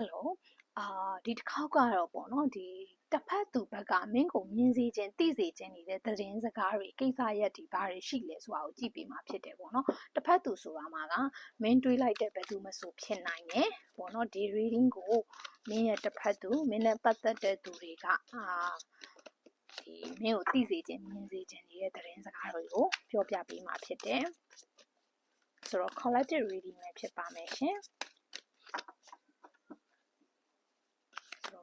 ဟယ်လိုအာဒီတစ်ခေါက်ကတော့ပေါ့နော်ဒီတစ်ဖက်သူဘက်ကမင်းကိုမြင်စေခြင်းသိစေခြင်းနေတဲ့သတင်းစကားတွေကိစ္စရက်ဒီဘာတွေရှိလဲဆိုတာကိုကြည့်ပေးမှာဖြစ်တယ်ပေါ့နော်တစ်ဖက်သူဆိုတာမှာကမင်းတွေးလိုက်တဲ့ဘယ်သူမဆိုဖြစ်နိုင်တယ်ပေါ့နော်ဒီ reading ကိုမင်းရဲ့တစ်ဖက်သူမင်းနဲ့ပတ်သက်တဲ့သူတွေကအာဒီမင်းကိုသိစေခြင်းမြင်စေခြင်းနေတဲ့သတင်းစကားတွေကိုပြောပြပေးမှာဖြစ်တယ်ဆိုတော့ collective reading ပဲဖြစ်ပါမယ်ရှင်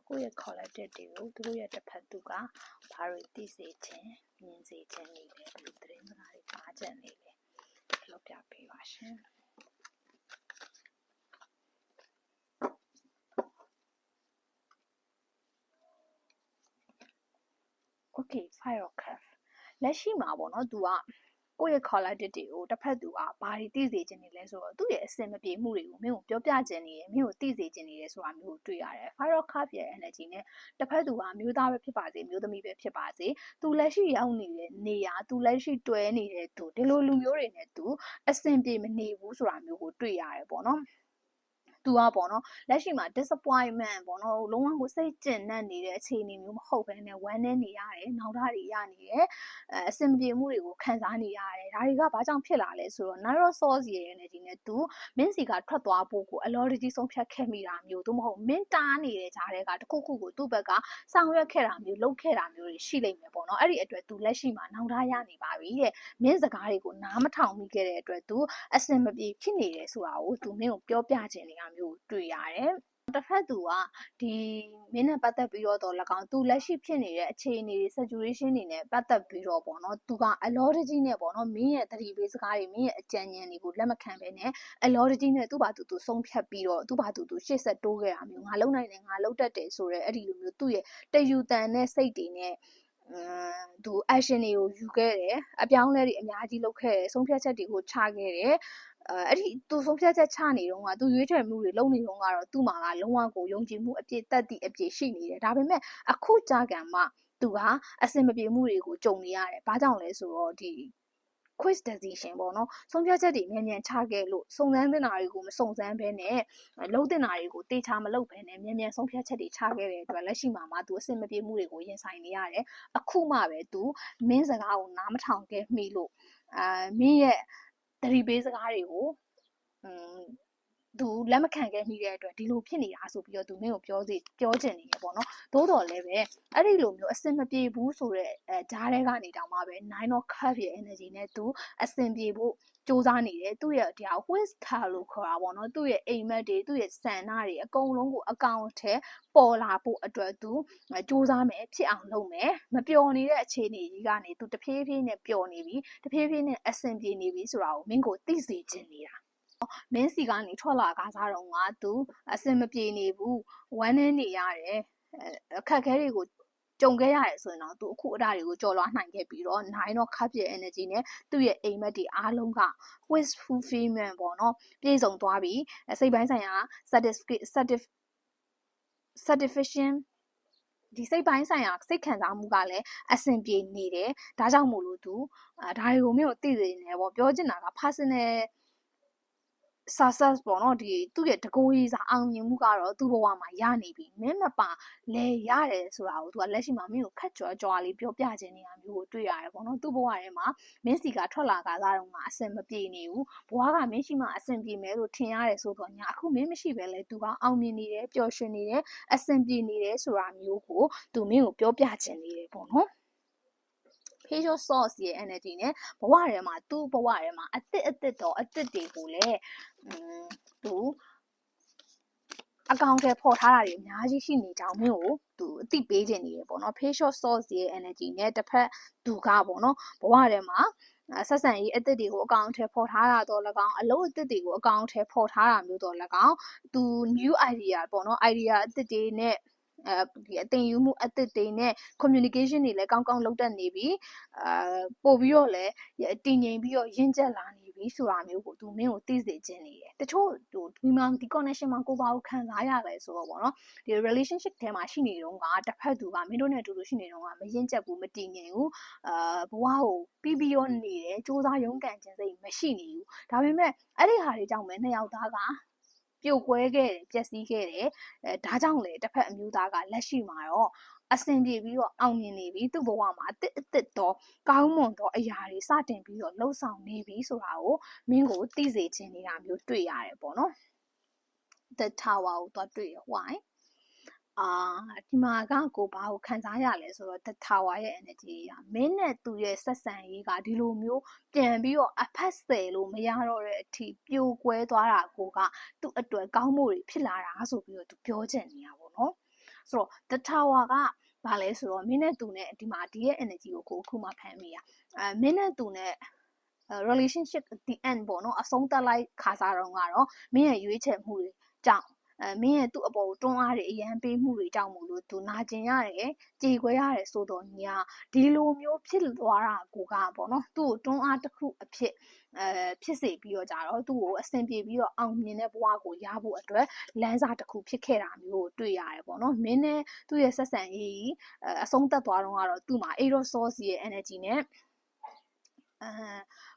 ကိုယ့်ရဲ့ collective တွေကိုသူတို့ရဲ့တစ်ဖက်သူကဘာတွေသိစေခြင်းမြင်စေခြင်းနေလဲဘယ်လိုသတင်းစကားတွေကြားကြနေလဲပြောပြပေးပါရှင် Okay fire of cup လက်ရှိမှာပေါ့နော် तू က ကိုယ့်ရဲ့ collective တွေကိုတစ်ဖက်သူကဘာတွေသိစေခြင်းနေလဲဆိုတော့သူ့ရဲ့အစင်မပြေမှုတွေကိုမင်းကိုပြောပြခြင်းနေတယ်မင်းကိုသိစေခြင်းနေတယ်ဆိုတာမျိုးကိုတွေ့ရတယ် Fire Cup ရဲ့ energy နဲ့တစ်ဖက်သူကမျိုးသားပဲဖြစ်ပါစေမျိုးသမီးပဲဖြစ်ပါစေသူလက်ရှိရောက်နေတဲ့နေရာသူလက်ရှိတွဲနေတဲ့သူဒီလိုလူမျိုးတွေနဲ့သူအစင်ပြေမနေဘူးဆိုတာမျိုးကိုတွေ့ရတယ်ပေါ့နော် သူကပေါ့နော်လက်ရှိမှာ disappointment ပေါ့နော်လုံးဝကိုစိတ်ကျဉ်နှံ့နေတဲ့အခြေအနေမျိုးမဟုတ်ဘဲနဲ့ဝမ်းနည်းနေရတယ်နောက်သားတွေရနေတယ်အဲအဆင်ပြေမှုတွေကိုခံစားနေရတယ်ဒါတွေကဘာကြောင့်ဖြစ်လာလဲဆိုတော့ Nairo Source ရဲ့ energy နဲ့သူမင်းစီကထွက်သွားဖို့ကိုအလော်တကြီးဆုံးဖြတ်ခဲ့မိတာမျိုးသို့မဟုတ်မင်းတားနေတဲ့ကြားတွေကတခုခုကိုသူ့ဘက်ကဆောင်ရွက်ခဲ့တာမျိုးလုပ်ခဲ့တာမျိုးတွေရှိလိမ့်မယ်ပေါ့နော်အဲ့ဒီအတွက်သူလက်ရှိမှာနောက်သားရနေပါပြီတဲ့မင်းစကားတွေကိုနားမထောင်မိခဲ့တဲ့အတွက်သူအဆင်မပြေဖြစ်နေတယ်ဆိုတာကိုသူမင်းကိုပြောပြခြင်းနေတာမျိုး တွေ့ရတယ်တစ်ဖက်သူကဒီမင်းနဲ့ပတ်သက်ပြီးတော့တော့၎င်းသူလက်ရှိဖြစ်နေတဲ့အခြေအနေတွေ situation တွေနဲ့ပတ်သက်ပြီးတော့ပေါ့နော်သူကအလောတကြီးနဲ့ပေါ့နော်မင်းရဲ့သတိပေးစကားတွေမင်းရဲ့အကြံဉာဏ်တွေကိုလက်မခံဘဲနဲ့အလောတကြီးနဲ့သူ့ဘာသူသူဆုံးဖြတ်ပြီးတော့သူ့ဘာသူသူရှေ့ဆက်တိုးခဲ့တာမျိုးငါလုံနိုင်တယ်ငါလုံတတ်တယ်ဆိုရဲအဲ့ဒီလိုမျိုးသူ့ရဲ့တယူတန်တဲ့စိတ်တွေနဲ့အမ်သူ action တွေကိုယူခဲ့တယ်အပြောင်းလဲတွေအများကြီးလုပ်ခဲ့တယ်ဆုံးဖြတ်ချက်တွေကိုချခဲ့တယ် အဲအဲ့ဒီသူဆုံးဖြတ်ချက်ချနေတော့ကသူရွေးချယ်မှုတွေလုပ်နေတော့ကတော့သူ့မှာကလုံးဝကိုယုံကြည်မှုအပြည့်တက်သည့်အပြည့်ရှိနေတယ်ဒါပေမဲ့အခုကြာကံမှသူကအစင်မပြေမှုတွေကိုကြုံနေရတယ်ဘာကြောင့်လဲဆိုတော့ဒီ quiz decision ပေါ့နော်ဆုံးဖြတ်ချက်တွေမြန်မြန်ချခဲ့လို့စုံစမ်းတင်တာတွေကိုမစုံစမ်းဘဲနဲ့လုံးတင်တာတွေကိုတေချာမလုပ်ဘဲနဲ့မြန်မြန်ဆုံးဖြတ်ချက်တွေချခဲ့တဲ့အတွက်လက်ရှိမှာမှသူအဆင်မပြေမှုတွေကိုရင်ဆိုင်နေရတယ်အခုမှပဲသူမင်းစကားကိုနားမထောင်ခဲ့မိလို့အာမင်းရဲ့ သတိပေးစကားတွေကိုอืม သူလက်မခံခဲ့မိတဲ့အတွက်ဒီလိုဖြစ်နေတာဆိုပြီးတော့သူမင်းကိုပြောစီပြောချင်နေရပေါ့နော်သို့တော်လည်းပဲအဲ့ဒီလိုမျိုးအစင်မပြေဘူးဆိုတော့အဲဂျားထဲကနေတောင်မှပဲ9 of cup ရဲ့ energy နဲ့သူအစင်ပြေဖို့စူးစမ်းနေတယ်သူ့ရဲ့ဒီဟာ whisper လို့ခေါ်တာပေါ့နော်သူ့ရဲ့အိမ်မက်တွေသူ့ရဲ့စံနာတွေအကုန်လုံးကိုအကောင့်ထဲပေါ်လာဖို့အတွက်သူစူးစမ်းမယ်ဖြစ်အောင်လုပ်မယ်မပျော်နေတဲ့အခြေအနေကြီးကနေသူတဖြည်းဖြည်းနဲ့ပျော်နေပြီတဖြည်းဖြည်းနဲ့အဆင်ပြေနေပြီဆိုတာကိုမင်းကိုသိစေချင်နေတာ မင်းစီကနေထွက်လာကားစားတော့ငါသူအစင်မပြေနေဘူးဝမ်းနေနေရတယ်အခက်ခဲတွေကိုကြုံခဲ့ရတယ်ဆိုရင်တော့သူအခုအတားတွေကိုကြော်လွှားနိုင်ခဲ့ပြီးတော့9တော့ခပ်ပြည့် energy နဲ့သူ့ရဲ့အိမ်မက်တွေအားလုံးက wish fulfillment ပေါ့နော်ပြည့်စုံသွားပြီစိတ်ပိုင်းဆိုင်ရာ satisfaction ဒီစိတ်ပိုင်းဆိုင်ရာစိတ်ခံစားမှုကလည်းအဆင်ပြေနေတယ်ဒါကြောင့်မို့လို့သူဒါတွေကိုမျိုးသိစေနေတယ်ပေါ့ပြောချင်တာက personal success ပေါ့နော်ဒီသူ့ရဲ့တကိုးရေးစားအောင်မြင်မှုကတော့သူ့ဘဝမှာရနေပြီမင်းမပါလဲရတယ်ဆိုတာကိုသူကလက်ရှိမှာမင်းကိုခက်ကြွကြွားလေးပြောပြခြင်းနေတာမျိုးကိုတွေ့ရတယ်ပေါ့နော်သူ့ဘဝထဲမှာမင်းစီကထွက်လာကစားတော့ငါအဆင်မပြေနေဘူးဘဝကမင်းရှိမှအဆင်ပြေမယ်လို့ထင်ရတယ်ဆိုတော့ညာအခုမင်းမရှိပဲလဲသူကအောင်မြင်နေတယ်ပျော်ရွှင်နေတယ်အဆင်ပြေနေတယ်ဆိုတာမျိုးကိုသူမင်းကိုပြောပြခြင်းနေတယ်ပေါ့နော် facial source ရဲ့ energy နဲ့ဘဝထဲမှာသူ့ဘဝထဲမှာအစ်စ်အစ်စ်တော့အစ်စ်တွေကိုလည်းသူအကောင့်ထဲပေါ်ထားတာတွေအများကြီးရှိနေကြောင်းမျိုးကိုသူအသိပေးခြင်းနေရပေါ့နော် facial source ရဲ့ energy နဲ့တစ်ဖက်သူကပေါ့နော်ဘဝထဲမှာဆက်ဆံရေးအသစ်တွေကိုအကောင့်ထဲပေါ်ထားတာတော့၎င်းအလုပ်အသစ်တွေကိုအကောင့်ထဲပေါ်ထားတာမျိုးတော့၎င်းသူ new idea ပေါ့နော် idea အသစ်တွေနဲ့ အဲဒီအသင်ယူမှုအသစ်တွေနဲ့ communication တွေလည်းကောင်းကောင်းလုပ်တတ်နေပြီအာပို့ပြီးတော့လည်းတည်ငြိမ်ပြီးတော့ရင့်ကျက်လာနေပြီဆိုတာမျိုးကိုသူမင်းကိုသိစေခြင်းနေတယ်တချို့ဟိုဒီမှာဒီ connection မှာကိုပါကိုခံစားရတယ်ဆိုတော့ဗောနော်ဒီ relationship ထဲမှာရှိနေတော့ကတစ်ဖက်သူကမင်းတို့နဲ့အတူတူရှိနေတော့ကမရင့်ကျက်ဘူးမတည်ငြိမ်ဘူးအာဘဝကိုပြီးပြီးရောနေတယ်စူးစမ်းရုန်းကန်ခြင်းစိတ်မရှိနေဘူးဒါပေမဲ့အဲ့ဒီဟာတွေကြောင့်ပဲနှစ်ယောက်သားက ပပြိုကွဲခဲ့တယ်ပျက်စီးခဲ့တယ်အဲဒါကြောင့်လေတစ်ဖက်အမျိုးသားကလက်ရှိမှာတော့အဆင်ပြေပြီးတော့အောင်မြင်နေပြီသူ့ဘဝမှာအစ်စ်အစ်စ်တော့ကောင်းမွန်သောအရာတွေစတင်ပြီးတော့လှုပ်ဆောင်နေပြီဆိုတာကိုမင်းကိုသိစေချင်နေတာမျိုးတွေ့ရတယ်ပေါ့နော် the tower ကိုသွားတွေ့ရ why အာဒီမှာကကိုဘာကိုခံစားရလဲဆိုတော့ the tower ရဲ့ energy ကမင်းနဲ့သူရဲ့ဆက်ဆံရေးကဒီလိုမျိုးပြန်ပြီးတော့အဖက်ဆယ်လို့မရတော့တဲ့အထိပြိုကွဲသွားတာကိုကသူ့အတွက်ကောင်းမှုတွေဖြစ်လာတာဆိုပြီးတော့သူပြောချင်နေတာပေါ့နော်ဆိုတော့ the tower ကဘာလဲဆိုတော့မင်းနဲ့သူနဲ့ဒီမှာဒီရဲ့ energy ကိုကိုအခုမှဖမ်းမိရအဲမင်းနဲ့သူနဲ့ relationship the end ပေါ့နော်အဆုံးသတ်လိုက်ခါစားတော့ကတော့မင်းရဲ့ရွေးချယ်မှုတွေကြောင့် အဲမင်းရဲ့သူ့အပေါ်တွန်းအားတွေအရန်ပေးမှုတွေကြောင့်မို့လို့သူနာကျင်ရတယ်ကြေခွဲရတယ်ဆိုတော့ညာဒီလိုမျိုးဖြစ်သွားတာကိုကပေါ့နော်သူ့ကိုတွန်းအားတစ်ခုအဖြစ်အဲဖြစ်စေပြီးတော့ကြတော့သူ့ကိုအဆင်ပြေပြီးတော့အောင်မြင်တဲ့ဘဝကိုရဖို့အတွက်လမ်းစာတစ်ခုဖြစ်ခဲ့တာမျိုးကိုတွေ့ရတယ်ပေါ့နော်မင်းနဲ့သူ့ရဲ့ဆက်ဆံရေးအဆုံးသက်သွားတော့ကတော့သူ့မှာ aerosource ရဲ့ energy နဲ့ အဲ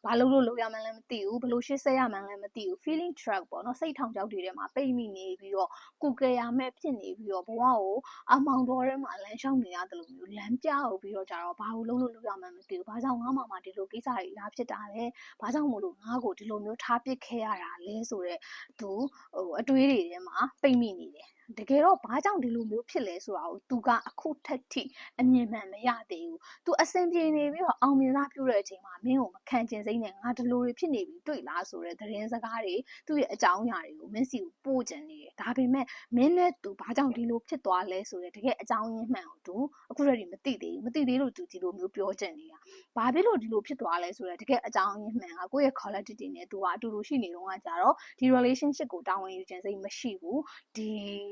ဘာလို့လို့လုပ်ရမှန်းလည်းမသိဘူးဘလို့ရှေ့ဆက်ရမှန်းလည်းမသိဘူး feeling track ပေါ့နော်စိတ်ထောင်ချောက်တွေထဲမှာပိတ်မိနေပြီးတော့ကုကရမဲ့ဖြစ်နေပြီးတော့ဘဝကိုအမောင်တော်ထဲမှာလမ်းလျှောက်နေရတယ်လို့မျိုးလမ်းပြအောင်ပြီးတော့ကြတော့ဘာလို့လုပ်လို့လုပ်ရမှန်းမသိဘူးဘာကြောင့်ငါမှမှဒီလိုကိစ္စတွေလာဖြစ်တာလဲဘာကြောင့်မို့လို့ငါ့ကိုဒီလိုမျိုးထားပစ်ခဲ့ရတာလဲဆိုတော့သူဟိုအတွေးတွေထဲမှာပိတ်မိနေတယ် တကယ်တော့ဘာကြောင့်ဒီလိုမျိုးဖြစ်လဲဆိုတာကိုသူကအခုထက်ထိအမြင်မှန်မရသေးဘူး။ तू အဆင်ပြေနေပြီးတော့အောင်မြင်သားပြုတဲ့အချိန်မှာမင်းကိုမခံကျင်စိမ့်နဲ့ငါဒီလိုတွေဖြစ်နေပြီတွေ့လားဆိုတဲ့သတင်းစကားတွေသူ့ရဲ့အကြောင်းအရာတွေကိုမင်းစီကိုပို့ကျင်နေတယ်။ဒါပေမဲ့မင်းနဲ့ तू ဘာကြောင့်ဒီလိုဖြစ်သွားလဲဆိုတဲ့တကယ်အကြောင်းရင်းမှန်ကို तू အခုတည်းမသိသေးဘူး။မသိသေးလို့ तू ဒီလိုမျိုးပြောကျင်နေတာ။ဘာဖြစ်လို့ဒီလိုဖြစ်သွားလဲဆိုတဲ့တကယ်အကြောင်းရင်းမှန်ကကိုယ့်ရဲ့ quality နဲ့ तू ကအတူတူရှိနေတော့ကကြတော့ဒီ relationship ကိုတာဝန်ယူခြင်းစိတ်မရှိဘူး။ဒီ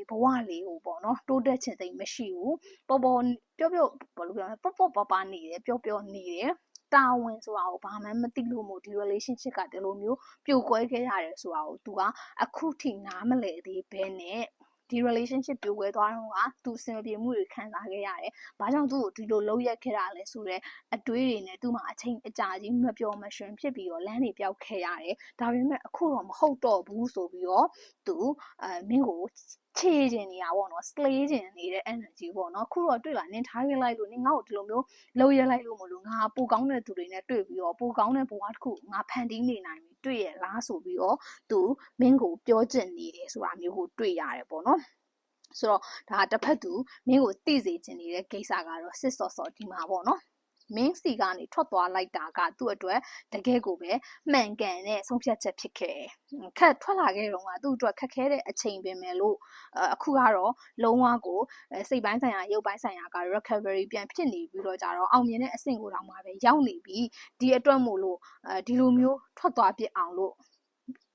ဘဝလေးကိုပေါ့နော်တိုးတက်ခြင်းစိတ်မရှိဘူးပေါ်ပေါ်ပျော့ပျော့ဘာလို့ပြောလဲပေါ့ပေါ့ပါပါနေတယ်ပျော့ပျော့နေတယ်တာဝန်ဆိုတာကိုဘာမှမသိလို့မို့ဒီ relationship ကဒီလိုမျိုးပြိုကွဲခဲ့ရတယ်ဆိုတာကို तू ကအခုထိနားမလည်သေးဘဲနဲ့ဒီ relationship ပြိုကွဲသွားတော့ကသူအဆင်ပြေမှုတွေခံစားခဲ့ရတယ်။ဘာကြောင့်သူ့ကိုဒီလိုလုပ်ရက်ခဲ့တာလဲဆိုတော့အတွေးတွေနဲ့သူ့မှာအချိန်အကြာကြီးမပျော်မရွှင်ဖြစ်ပြီးတော့လမ်းတွေပြောက်ခဲ့ရတယ်။ဒါပေမဲ့အခုတော့မဟုတ်တော့ဘူးဆိုပြီးတော့သူအဲမင်းကို ခြေကျင်နေတာပေါ့နော် slay ကျင်နေတဲ့ energy ပေါ့နော်ခုတော့တွေ့လာနင်ထားခဲ့လိုက်လို့နင်ငါ့ကိုဒီလိုမျိုးလှုပ်ရလိုက်လို့မလို့ငါပိုကောင်းတဲ့သူတွေနဲ့တွေ့ပြီးတော့ပိုကောင်းတဲ့ဘဝတစ်ခုငါဖန်တီးနေနိုင်ပြီတွေ့ရလားဆိုပြီးတော့သူမင်းကိုပြောကျင်နေတယ်ဆိုတာမျိုးကိုတွေ့ရတယ်ပေါ့နော်ဆိုတော့ဒါတစ်ဖက်သူမင်းကိုသိစေချင်နေတဲ့ကိစ္စကတော့စစ်စော်စော်ဒီမှာပေါ့နော် မင်းစီကနေထွက်သွားလိုက်တာကသူ့အတွက်တကယ်ကိုပဲမှန်ကန်တဲ့ဆုံးဖြတ်ချက်ဖြစ်ခဲ့ခက်ထွက်လာခဲ့တော့ကသူ့အတွက်ခက်ခဲတဲ့အချိန်ပင်မယ်လို့အခုကတော့လုံးဝကိုစိတ်ပိုင်းဆိုင်ရာရုပ်ပိုင်းဆိုင်ရာက recovery ပြန်ဖြစ်နေပြီးတော့ကြတော့အောင်မြင်တဲ့အဆင့်ကိုတောင်မှပဲရောက်နေပြီဒီအတွက်မို့လို့ဒီလိုမျိုးထွက်သွားပြစ်အောင်လို့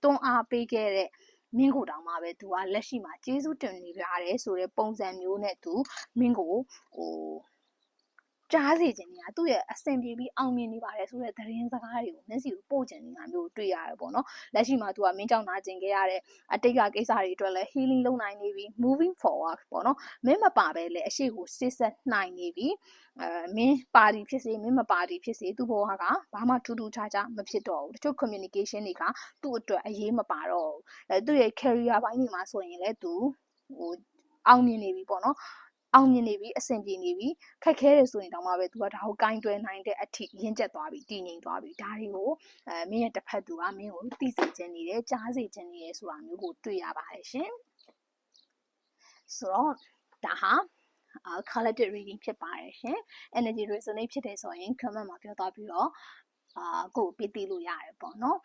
တွန်းအားပေးခဲ့တဲ့မင်းကိုတောင်မှပဲသူကလက်ရှိမှာကျေးဇူးတင်နေရတယ်ဆိုတဲ့ပုံစံမျိုးနဲ့သူမင်းကိုဟို ကြားစေခြင်းတွေကသူ့ရဲ့အဆင်ပြေပြီးအောင်မြင်နေပါတယ်ဆိုတဲ့သတင်းစကားတွေကိုမျက်စိကိုပို့ခြင်းနေတာမျိုးတွေ့ရတယ်ပေါ့နော်လက်ရှိမှာသူကမင်းကြောင့်နာကျင်ခဲ့ရတဲ့အတိတ်ကကိစ္စတွေအတွက်လည်း healing လုပ်နိုင်နေပြီ moving forward ပေါ့နော်မင်းမပါပဲလေအရှိကိုစစ်ဆက်နိုင်နေပြီအဲမင်းပါတီဖြစ်စေမင်းမပါတီဖြစ်စေသူ့ဘဝကဘာမှထူးထူးခြားခြားမဖြစ်တော့ဘူးတချို့ communication တွေကသူ့အတွက်အရေးမပါတော့ဘူးအဲသူ့ရဲ့ career ဘိုင်းတွေမှာဆိုရင်လည်းသူဟိုအောင်မြင်နေပြီပေါ့နော် အောင်မြင်နေပြီအဆင်ပြေနေပြီခက်ခဲတယ်ဆိုရင်တောင်မှပဲ तू ကဒါကိုကင်တွယ်နိုင်တဲ့အထိရင့်ကျက်သွားပြီတည်ငြိမ်သွားပြီဒါတွေကိုအဲမင်းရဲ့တစ်ဖက်သူကမင်းကိုသိစေခြင်းနေတယ်ကြားစေခြင်းနေတယ်ဆိုတာမျိုးကိုတွေ့ရပါတယ်ရှင်ဆိုတော့ဒါဟာ collective reading ဖြစ်ပါတယ်ရှင် energy resonate ဖြစ်တယ်ဆိုရင် comment မှာပြောသွားပြီးတော့အာကိုပြသိလို့ရတယ်ပေါ့နော်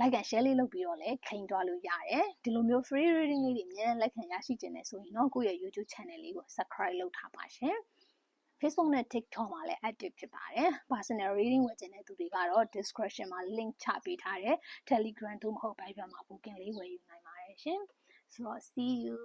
like and share လေးလုပ်ပြီးတော့လည်းခိန်သွားလို့ရတယ်ဒီလိုမျိုး free reading လေးတွေအများနဲ့လက်ခံရရှိခြင်းနဲ့ဆိုရင်တော့ကိုယ့်ရဲ့ YouTube channel လေးကို subscribe လုပ်ထားပါရှင် Facebook နဲ့ TikTok မှာလည်း active ဖြစ်ပါတယ် personal reading ဝယ်ခြင်းတဲ့သူတွေကတော့ description မှာ link ချပေးထားတဲ့ Telegram သို့မဟုတ် Viber မှာ booking လေးဝယ်ယူနိုင်ပါတယ်ရှင်ဆိုတော့ see you